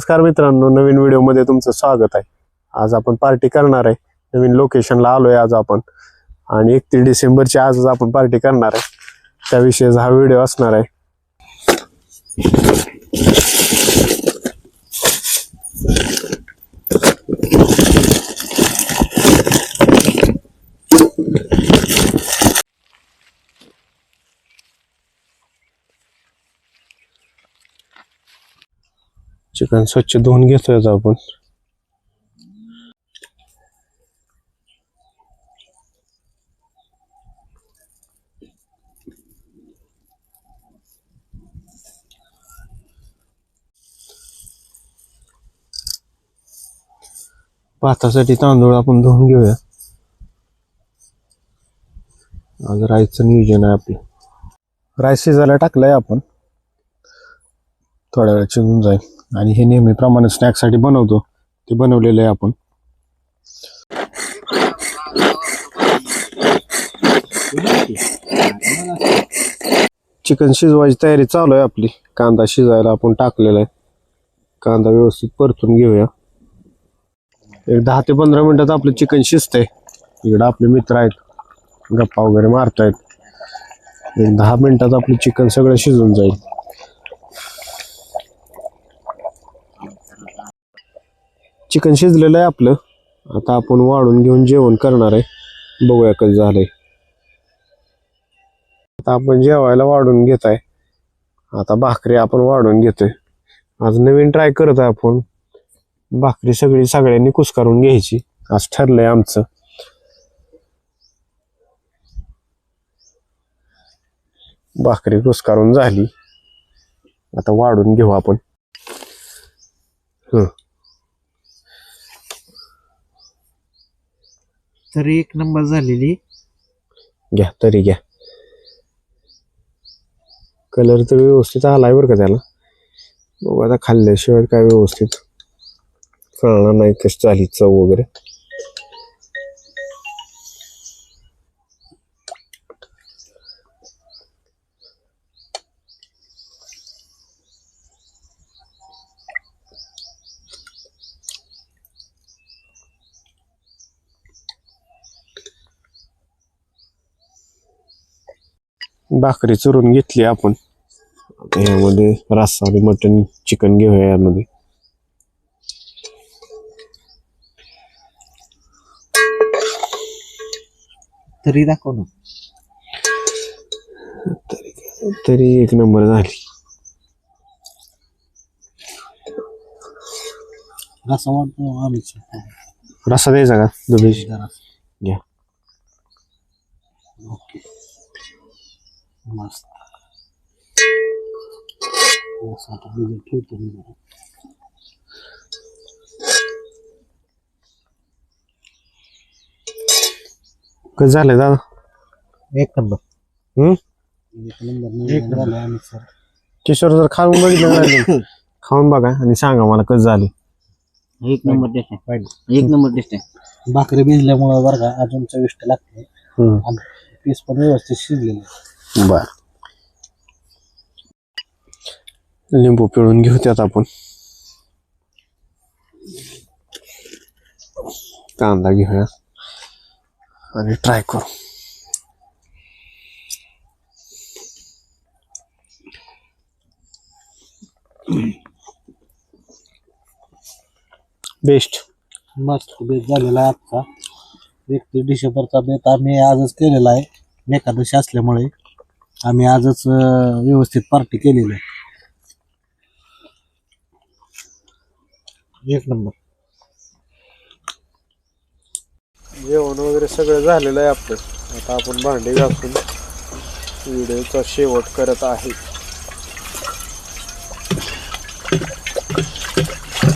नमस्कार मित्रांनो नवीन व्हिडिओमध्ये तुमचं स्वागत आहे. आज आपण पार्टी करणार आहे. नवीन लोकेशनला आलोय आज आपण. आणि एकतीस डिसेंबरची आजच आपण पार्टी करणार आहे. त्याविषयीचा हा व्हिडिओ असणार आहे. चिकन स्वच्छ धुवून घेतोय आपण. भातासाठी तांदूळ आपण धुवून घेऊया. आज राईसचं नियोजन आहे आपलं. राईस शिजायला टाकलंय आपण. थोड्या वेळ चिजून जाईल. आणि हे नेहमीप्रमाणे स्नॅक्ससाठी बनवतो. ते बनवलेलं आहे आपण. चिकन शिजवायची तयारी चालू आहे आपली. कांदा शिजायला आपण टाकलेला आहे. कांदा व्यवस्थित परतून घेऊया. एक दहा ते पंधरा मिनिटात आपलं चिकन शिजतंय. इकडं आपले मित्र आहेत. गप्पा वगैरे मारतायत. एक दहा मिनिटात आपलं चिकन सगळं शिजून जाईल. चिकन शिजलेलं आहे आपलं. आता आपण वाढून घेऊन जेवण करणार आहे. बघूया कसं झालंय. आता आपण जेवायला वाढून घेत आहे. आता भाकरी आपण वाढून घेतोय. आज नवीन ट्राय करत आहे आपण. भाकरी सगळी सगळ्यांनी कुस्कारून घ्यायची. आज ठरलंय आमचं. भाकरी कुस्कारून झाली. आता वाढून घेऊ आपण. हं. तरी एक नंबर झालेली. घ्या तरी घ्या. कलर तर व्यवस्थित आलाय बरं का त्याला. बघू आता खाल्ल्याशिवाय काय व्यवस्थित. कळणार नाही कशी झाली चव वगैरे. भाकरी चुरून घेतली आपण. यामध्ये रस्सा आणि मटन चिकन घेऊया यामध्ये. तरी दाखव ना. तरी एक नंबर झाली. असं वाटतं आम्हीच रस्सा द्यायचा का? दुधीची? जरा घ्या. ओके. मस्त ठेवतो मी जरा. कसं झालंय दादा एक नंबर हम्म एक नंबर एक नंबर आम्ही सर किशोर जर खाऊन बघितलं खाऊन बघा आणि सांगा मला कसं झाले एक नंबर टेस्ट आहे एक नंबर टेस्ट आहे भाकरी भिजल्यामुळं बरं का अजून चविष्ट लागते आणि पीस पण व्यवस्थित शिजलेले बर. लिंबू पिळून घेऊ त्यात आपण. कांदा घेऊया आणि ट्राय करू. बेस्ट मस्त बेत झालेला आहे आजचा. एकतीस डिसेंबरचा बेत आम्ही आजच केलेला आहे. एकादशी असल्यामुळे. आम्ही आजच अं, व्यवस्थित पार्टी केलेली आहे. एक नंबर. जेवण वगैरे सगळं झालेलं आहे आपलं. आता आपण भांडे घासून व्हिडिओचा शेवट करत आहे.